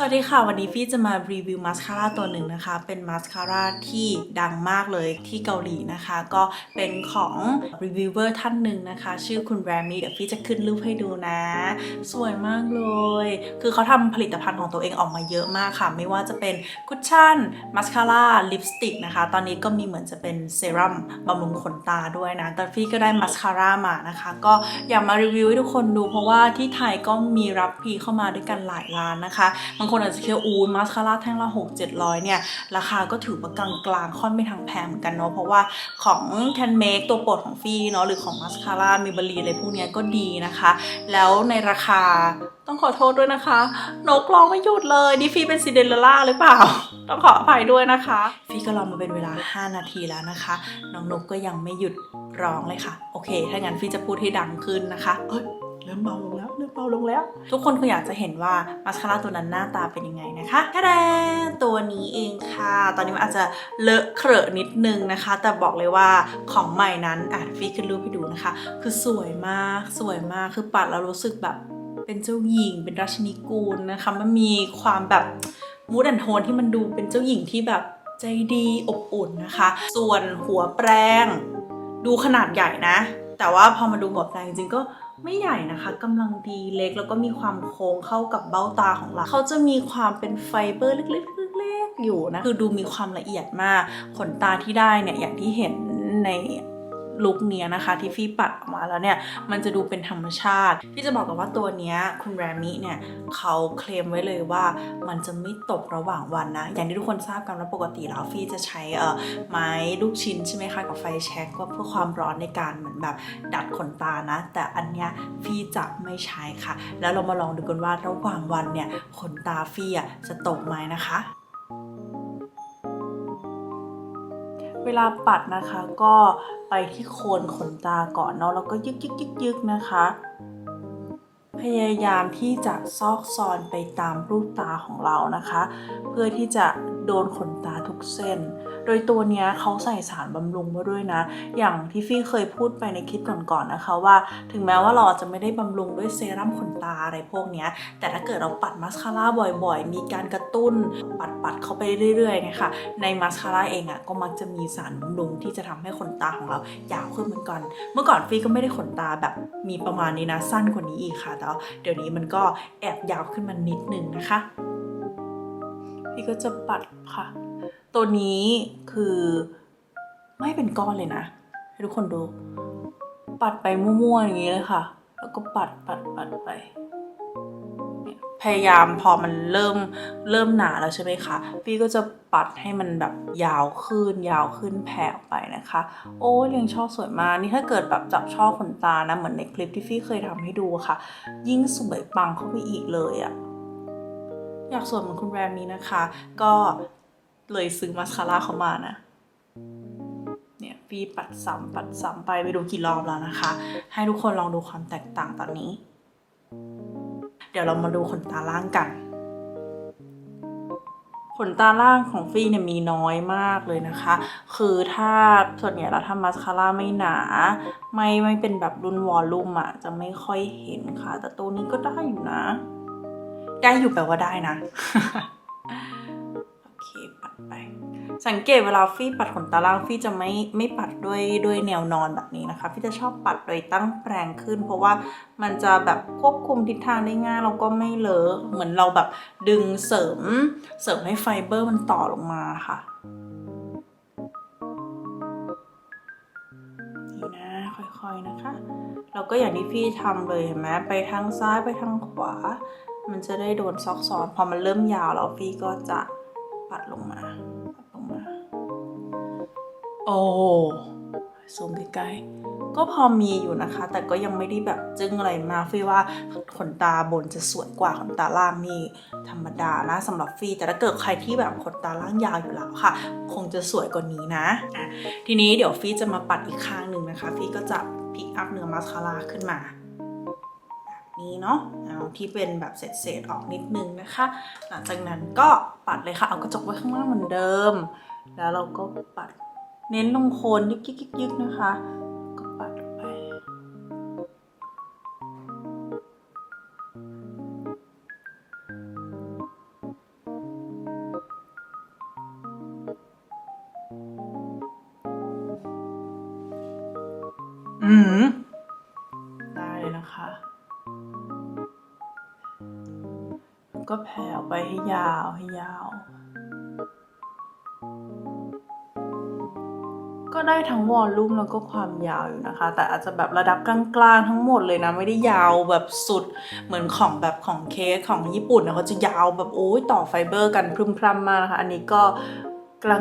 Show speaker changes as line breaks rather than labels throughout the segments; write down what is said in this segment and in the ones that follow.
สวัสดีค่ะ วันนี้ฟี่จะมารีวิวมาสคาร่าตัวหนึ่งนะคะ เป็นมาสคาร่าที่ดังมากเลยที่เกาหลีนะคะ ก็เป็นของรีวิวเวอร์ท่านหนึ่งนะคะ ชื่อคุณแรมมี่เดี๋ยวฟี่จะขึ้นรูปให้ดูนะ สวยมากเลย คือเขาทำผลิตภัณฑ์ของตัวเองออกมาเยอะมากค่ะ ไม่ว่าจะเป็นคุชชั่นมาสคาร่าลิปสติกนะคะ ตอนนี้ก็มีเหมือนจะเป็นเซรั่มบำรุงขนตาด้วยนะ แต่ฟี่ก็ได้มาสคาร่ามานะคะ ก็อยากมารีวิวให้ทุกคนดู เพราะว่าที่ไทยก็มีรับพีเข้ามาด้วยกันหลายร้านนะคะคนอาจจะคิดว่าอูมาสคาร่าแท่งละ6 700เนี่ย ราคาก็ถือว่ากลางกลางๆค่อนไม่ทางแพงเหมือนกันเนาะ เพราะว่าของแคนเมกตัวโปรดของฟี่เนาะ หรือของมาสคาร่ามิบลีอะไรพวกเนี้ยก็ดีนะคะ แล้วในราคาต้องขอโทษด้วยนะคะ นกร้องไม่หยุดเลยนี่ฟี่เป็นซินเดอเรลล่าหรือเปล่า ต้องขออภัยด้วยนะคะ ฟี่ก็รอมาเป็นเวลา 5 นาทีแล้วนะคะ น้องนกก็ยังไม่หยุดร้องเลยค่ะ โอเค ถ้างั้นฟี่จะพูดให้ดังขึ้นนะคะ เอ้ย เริ่มเบาลงแล้วเริ่มเบาลงแล้ว ทุกคนคงอยากจะเห็นว่ามาสคาร่าตัวนั้นหน้าตาเป็นยังไงนะคะแค่ดนตัวนี้เองค่ะ ตอนนี้มันอาจจะเลอะเครอะนิดนึงนะคะ แต่บอกเลยว่าของใหม่นั้นอะฟีขึ้นรูปให้ดูนะคะ คือสวยมากสวยมากคือปัดแล้วรู้สึกแบบเป็นเจ้าหญิง เป็นราชินีกูลนะคะ มันมีความแบบมูดแอนโทนที่มันดูเป็นเจ้าหญิงที่แบบใจดีอบอุ่นนะคะ ส่วนหัวแปรงดูขนาดใหญ่นะ แต่ว่าพอมาดูหัวแปรงจริงๆก็ ไม่ใหญ่นะคะกำลังดีเล็กแล้วก็มีความโค้งเข้ากับเบ้าตาของเราเขาจะมีความเป็นไฟเบอร์เล็กๆเล็กๆอยู่นะคือดูมีความละเอียดมากขนตาที่ได้เนี่ยอย่างที่เห็นใน ลุคเนี้ยนะคะ ที่ฟี่ปัดออกมาแล้วเนี่ย มันจะดูเป็นธรรมชาติ พี่จะบอกกันว่าตัวเนี้ยคุณแรมิเนี่ยเขาเคลมไว้เลยว่ามันจะไม่ตกระหว่างวันนะ อย่างที่ทุกคนทราบกันว่าปกติแล้วฟี่จะใช้เอ่อไม้ลูกชิ้นใช่ไหมคะกับไฟแช็กก็เพื่อความร้อนในการเหมือนแบบดัดขนตานะ แต่อันเนี้ยฟี่จะไม่ใช้ค่ะ แล้วเรามาลองดูกันว่าระหว่างวันเนี่ยขนตาฟี่อะจะตกไหมนะคะ เวลาปัดนะคะ ก็ไปที่โคนขนตาก่อนเนาะแล้วก็ยึกยึกยึกยึกนะคะ พยายามที่จะซอกซอนไปตามรูปตาของเรานะคะ เพื่อที่จะโดนขนตาทุกเส้นโดยตัวเนี้ยเขาใส่สารบำรุงมาด้วยนะ อย่างที่ฟี่เคยพูดไปในคลิปก่อนๆนะคะว่า ถึงแม้ว่าเราจะไม่ได้บำรุงด้วยเซรั่มขนตาอะไรพวกเนี้ย แต่ถ้าเกิดเราปัดมาสคาร่าบ่อยๆ มีการกระตุ้นปัดๆเข้าไปเรื่อยๆนะคะในมาสคาร่าเองอะ่ะก็มักจะมีสารบำรุงที่จะทำให้ขนตาของเรายาวขึ้นเหมือนกันเมื่อก่อนฟี่ก็ไม่ได้ขนตาแบบมีประมาณนี้นะสั้นกว่านี้อีกค่ะแต่เดี๋ยวนี้มันก็แอบยาวขึ้นมานิดนึงนะคะ พี่ก็จะปัดค่ะ ตัวนี้คือไม่เป็นก้อนเลยนะ ให้ทุกคนดู ปัดไปมั่วๆอย่างนี้เลยค่ะ แล้วก็ปัดปัดปัดไป พยายามพอมันเริ่มเริ่มหนาแล้วใช่ไหมคะ พี่ก็จะปัดให้มันแบบยาวขึ้น ยาวขึ้นแผ่ออกไปนะคะ โอ้ยยังชอบสวยมาก นี่ถ้าเกิดแบบจับช่อขนตานะ เหมือนในคลิปที่ฟี่เคยทำให้ดูะค่ะ ยิ่งสวยปังเข้าไปอีกเลยอะอยากสวยเหมือนคุณแรมนี้นะคะ ก็ เลยซื้อมาสคาร่าเขามานะ เนี่ยฟีปัดซ้ำปัดซ้ำไปไม่รู้กี่รอบแล้วนะคะ ให้ทุกคนลองดูความแตกต่างตอนนี้ เดี๋ยวเรามาดูขนตาล่างกัน ขนตาล่างของฟี่เนี่ยมีน้อยมากเลยนะคะ คือถ้าส่วนใหญ่เราทำมาสคาร่าไม่หนา ไม่ไม่เป็นแบบรุ่นวอลลุ่มอะจะไม่ค่อยเห็นค่ะ แต่ตัวนี้ก็ได้อยู่นะ ได้อยู่แปลว่าได้นะ สังเกตเวลาฟี่ปัดขนตาล่างฟี่จะไม่ไม่ปัดด้วยด้วยแนวนอนแบบนี้นะคะฟี่จะชอบปัดโดยตั้งแปรงขึ้น เพราะว่ามันจะแบบควบคุมทิศทางได้ง่ายแล้วก็ไม่เลอะเหมือนเราแบบดึงเสริมเสริมให้ไฟเบอร์มันต่อลงมาค่ะนี่นะค่อยๆนะคะแล้วก็อย่างที่พี่ทำเลยเห็นไหมไปทางซ้ายไปทางขวา มันจะได้โดนซอกซอนพอมันเริ่มยาวแล้วพี่ก็จะปัดลงมา โอ้ซูมใกล้ๆก็พอมีอยู่นะคะ แต่ก็ยังไม่ได้แบบจึ้งอะไรมากฟี่ว่าขนตาบนจะสวยกว่าขนตาล่างนี่ธรรมดานะสำหรับฟี่แต่ถ้าเกิดใครที่แบบขนตาล่างยาวอยู่แล้วค่ะ คงจะสวยกว่านี้นะะทีนี้เดี๋ยวฟี่จะมาปัดอีกข้างหนึ่งนะคะ ฟี่ก็จะพิกอัพเนื้อมาสคาร่าขึ้นมานี้เนาะเอาที่เป็นแบบเศษๆออกนิดนึงนะคะ หลังจากนั้นก็ปัดเลยค่ะ เอากระจกไว้ข้างล่างเหมือนเดิม แล้วเราก็ปัด เน้นลงโคนยึกๆึกนะคะ ก็ปัดลงไป อืมได้เลยนะคะ ก็แผ่ออกไปให้ยาวให้ยาว ก็ได้ทั้งวอลลุ่มแล้วก็ความยาวอยู่นะคะ แต่อาจจะแบบระดับกลางๆทั้งหมดเลยนะ ไม่ได้ยาวแบบสุดเหมือนของแบบของเคสของญี่ปุ่นนะเขาจะยาวแบบโอ้ยต่อไฟเบอร์กันพรึมพรำมากนะคะอันนี้ก็กล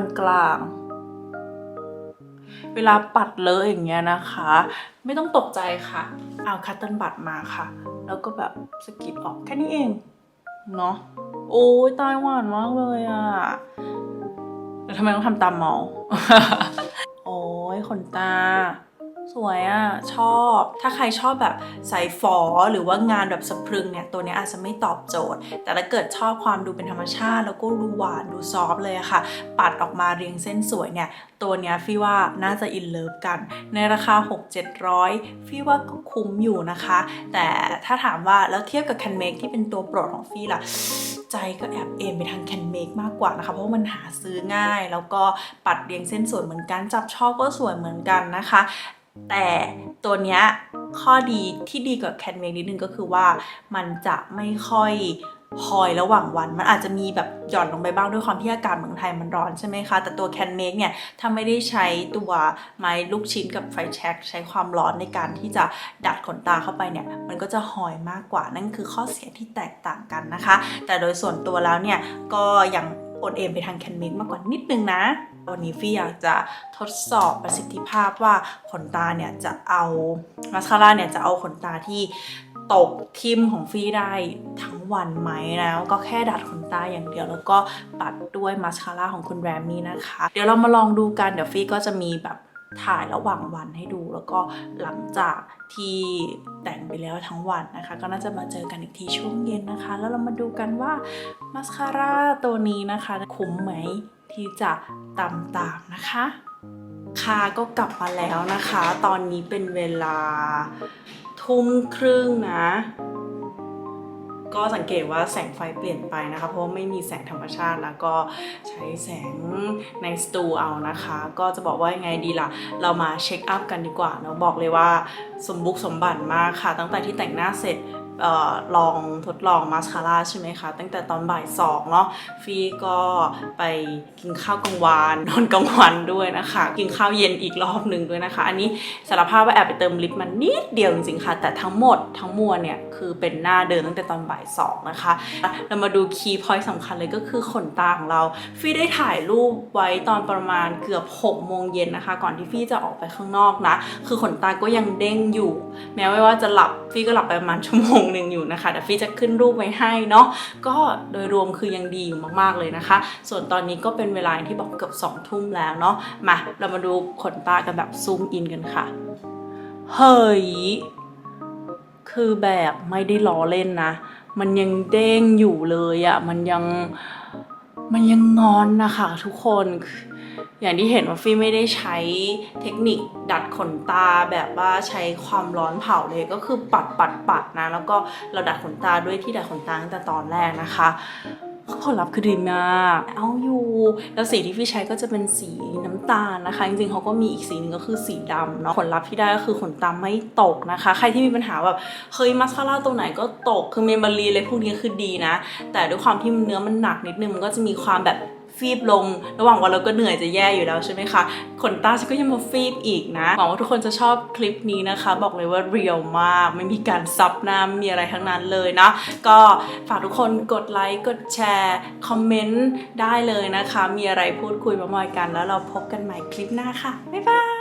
างๆเวลาปัดเลออย่างเงี้ยนะคะ ไม่ต้องตกใจค่ะ เอาคัตเติลบัตมาค่ะ แล้วก็แบบสกิดออกแค่นี้เอง เนาะโอ้ยตายหวานมากเลยอะแล้วทำไมต้องทำตามเมาโอ้ ยขนตา สวยอะชอบ ถ้าใครชอบแบบใส่ฝอหรือว่างานแบบสะพรึงเนี่ย ตัวนี้อาจจะไม่ตอบโจทย์ แต่ถ้าเกิดชอบความดูเป็นธรรมชาติ แล้วก็ดูหวานดูซอฟเลยค่ะ ปัดออกมาเรียงเส้นสวยเนี่ย ตัวนี้ฟี่ว่าน่าจะอินเลิฟกัน ในราคา 6-700ฟี่ว่าก็คุ้มอยู่นะคะ แต่ถ้าถามว่าแล้วเทียบกับแคนเมกที่เป็นตัวโปรดของฟี่ล่ะ ใจก็แอบเอ็นไปทางแคนเมกมากกว่านะคะ เพราะมันหาซื้อง่าย แล้วก็ปัดเรียงเส้นสวยเหมือนกัน จับช่อก็สวยเหมือนกันนะคะ แต่ตัวเนี้ยข้อดีที่ดีกว่าแคนเมกนิดนึงก็คือว่ามันจะไม่ค่อย พอยระหว่างวัน มันอาจจะมีแบบหย่อนลงไปบ้างด้วยความที่อากาศเมืองไทยมันร้อนใช่ไหมคะ แต่ตัวแคนเมกเนี่ย ถ้าไม่ได้ใช้ตัวไม้ลูกชิ้นกับไฟแช็กใช้ความร้อนในการที่จะดัดขนตาเข้าไปเนี่ย มันก็จะหอยมากกว่านั่นคือข้อเสียที่แตกต่างกันนะคะ แต่โดยส่วนตัวแล้วเนี่ย ก็ยังอนเอ็นไปทางแคนเมกมากกว่านิดนึงนะ วันนี้ฟี่อยากจะทดสอบประสิทธิภาพว่าขนตาเนี่ยจะเอามาสคาร่าเนี่ยจะเอาขนตาที่ ตกทิมของฟี่ได้ทั้งวันไหมแล้ว ก็แค่ดัดขนตาอย่างเดียว แล้วก็ปัดด้วยมาสคาร่าของคุณแรมมี่นะคะ เดี๋ยวเรามาลองดูกันเดี๋ยวฟี่ก็จะมีแบบถ่ายระหว่างวันให้ดูแล้วก็หลังจากที่แต่งไปแล้วทั้งวันนะคะ ก็น่าจะมาเจอกันอีกทีช่วงเย็นนะคะ แล้วเรามาดูกันว่ามาสคาร่าตัวนี้นะคะ คุ้มไหมที่จะตามตามนะคะค่ะก็กลับมาแล้วนะคะ ตอนนี้เป็นเวลา ทุ่มครึ่งนะ ก็สังเกตว่าแสงไฟเปลี่ยนไปนะคะ เพราะไม่มีแสงธรรมชาติแล้วก็ใช้แสงในสตูเอานะคะ ก็จะบอกว่ายังไงดีล่ะ เรามาเช็คอัพกันดีกว่าเนาะบอกเลยว่าสมบุกสมบันมากค่ะ ตั้งแต่ที่แต่งหน้าเสร็จ ลองทดลองมาสคาร่าใช่ไหมคะ ตั้งแต่ตอนบ่ายสองเนาะฟีก็ไปกินข้าวกลางวันนอนกลางวันด้วยนะคะ กินข้าวเย็นอีกรอบหนึ่งด้วยนะคะ อันนี้สารภาพว่าแอบไปเติมลิปมันนิดเดียวจริงๆค่ะ แต่ทั้งหมดทั้งมวลเนี่ยคือเป็นหน้าเดินตั้งแต่ตอนบ่ายสองนะคะ เรามาดูคีย์พอยต์สำคัญเลยก็คือขนตาของเราฟี่ได้ถ่ายรูปไว้ตอนประมาณเกือบ6โมงเย็นนะคะ ก่อนที่ฟี่จะออกไปข้างนอกนะ คือขนตาก็ยังเด้งอยู่ แม้ว่าจะหลับฟี่ก็หลับไปประมาณชั่วโมงหนึ่งอยู่นะคะแต่ฟี่จะขึ้นรูปไว้ให้เนาะก็โดยรวมคือยังดีอยู่มากๆเลยนะคะ ส่วนตอนนี้ก็เป็นเวลาที่บอกเกือบ2ทุ่มแล้วเนาะมาเรามาดูขนตากันแบบซูมอินกันค่ะ เฮ้ยคือแบบไม่ได้ล้อเล่นนะ มันยังเด้งอยู่เลยอะ่ะมันยังมันยังงอนนะคะทุกคน อย่างที่เห็นว่าฟี่ไม่ได้ใช้เทคนิคดัดขนตาแบบว่าใช้ความร้อนเผาเลยก็คือปัดปัดปัดนะแล้วก็เราดัดขนตาด้วยที่ดัดขนตาตั้งแต่ตอนแรกนะคะผลลัพธ์คือดีมากเอาอยู่ แล้วสีที่พี่ใช้ก็จะเป็นสีน้ำตาลนะคะ จริงๆเขาก็มีอีกสีหนึ่งก็คือสีดำเนาะ ผลลัพธ์ที่ได้ก็คือขนตาไม่ตกนะคะ ใครที่มีปัญหาแบบเฮ้ยมาสคาร่าตัวไหนก็ตก คือเมมบอรีเลยพวกนี้คือดีนะ แต่ด้วยความที่เนื้อมันหนักนิดนึงมันก็จะมีความแบบ ฟีบลง ระหว่างวันเราก็เหนื่อยจะแย่อยู่แล้วใช่ไหมคะขนตาฉันก็ยังมาฟีบอีกนะหวังว่าทุกคนจะชอบคลิปนี้นะคะ บอกเลยว่าเรียลมากไม่มีการซับหน้าไม่มีอะไรทั้งนั้นเลยนะ ก็ฝากทุกคนกดไลค์กดแชร์คอมเมนต์ได้เลยนะคะ มีอะไรพูดคุยมามอยกัน แล้วเราพบกันใหม่คลิปหน้าค่ะบ๊ายบาย